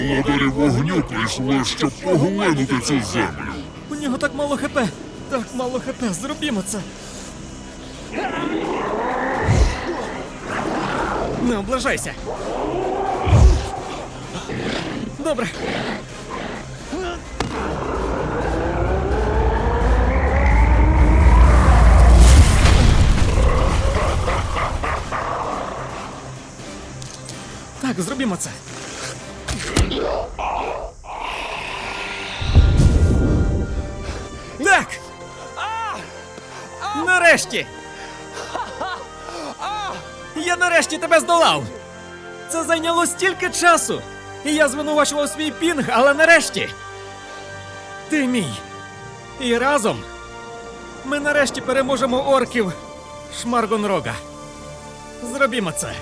володарі вогню прийшли, щоб поглинути цю землю. У нього так мало хп. Так мало хп. Зробімо це. Не облажайся. Добре. Так, зробімо це. Так! Нарешті! Я нарешті тебе здолав! Це зайняло стільки часу! І я звинувачував свій пінг, але нарешті! Ти мій! І разом ми нарешті переможемо орків Шмаргонрога. Зробімо це.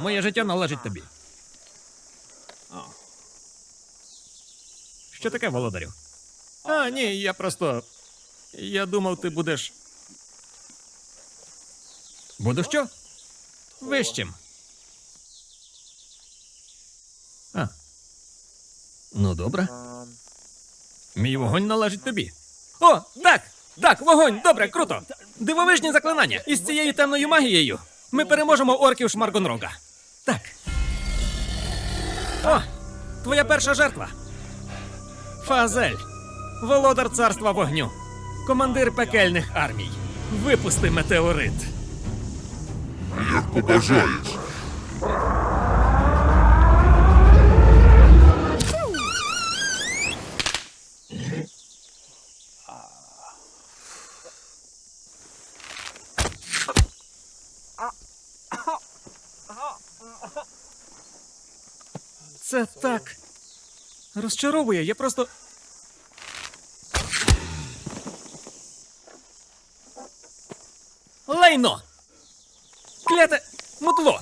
Моє життя належить тобі. Що таке, володарю? А, ні, я просто. Я думав, ти будеш. Буду що? Вищим. А. Ну, добре. Мій вогонь належить тобі. О, так! Так, вогонь! Добре, круто! Дивовижні заклинання! Із цією темною магією ми переможемо орків Шмаргонрога. Так. О! Твоя перша жертва. Фазель, володар царства вогню, командир пекельних армій. Випусти метеорит. Як побажаєш. Це так. Розчаровує, я просто. Лайно! Кляте мутло!